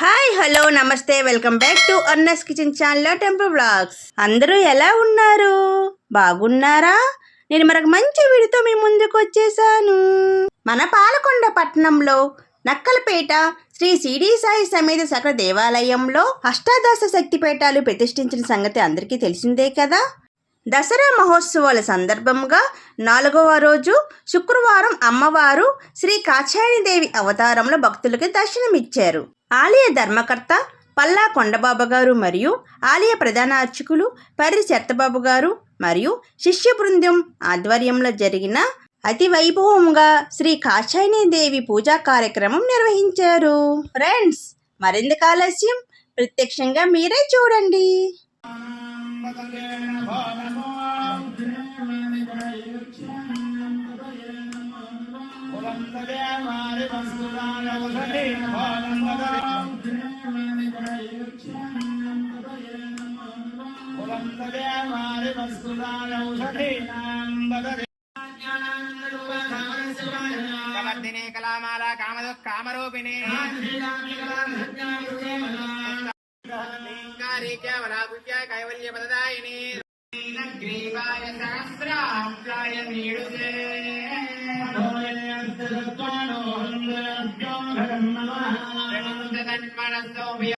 Hi hello నమస్తే welcome back to Anna's kitchen channel temple blogs అందరూ ఎలా ఉన్నారు? బాగున్నారా? నేను మరొక మంచి వీడితో మీ ముందుకు వచ్చేసాను. మన పాలకొండ పట్టణంలో నక్కలపేట శ్రీ సిడి సాయి సమేత సకల దేవాలయంలో అష్టాదశ శక్తిపీఠాలు ప్రతిష్ఠించిన సంగతి అందరికీ తెలిసిందే కదా? దసరా మహోత్సవాల సందర్భంగా నాలుగవ రోజు శుక్రవారం అమ్మవారు శ్రీ కాచాయనిదేవి అవతారంలో భక్తులకు దర్శనమిచ్చారు. ఆలయ ధర్మకర్త పల్లా కొండబాబు గారు మరియు ఆలయ ప్రధాన అర్చకులు పర్రి చెత్తబాబు గారు మరియు శిష్య బృందం ఆధ్వర్యంలో జరిగిన అతి వైభవంగా శ్రీ కాచాయని దేవి పూజా కార్యక్రమం నిర్వహించారు. ఫ్రెండ్స్ మరింత ఆలస్యం? ప్రత్యక్షంగా మీరే చూడండి. కవర్దినే కళామాల కామదు కామరూపిణి. కైవల్య పదదాయిని గ్రీవాయ సహస్రాయ నీడుదే మనస్సు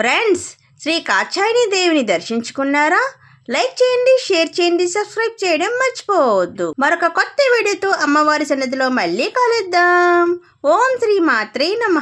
ఫ్రెండ్స్ శ్రీ కాచాయని దేవిని దర్శించుకున్నారా? లైక్ చేయండి షేర్ చేయండి సబ్స్క్రైబ్ చేయడం మర్చిపోవద్దు. మరొక కొత్త వీడియోతో అమ్మవారి సన్నిధిలో మళ్ళీ కలుద్దాం. ఓం శ్రీ మాత్రే నమ.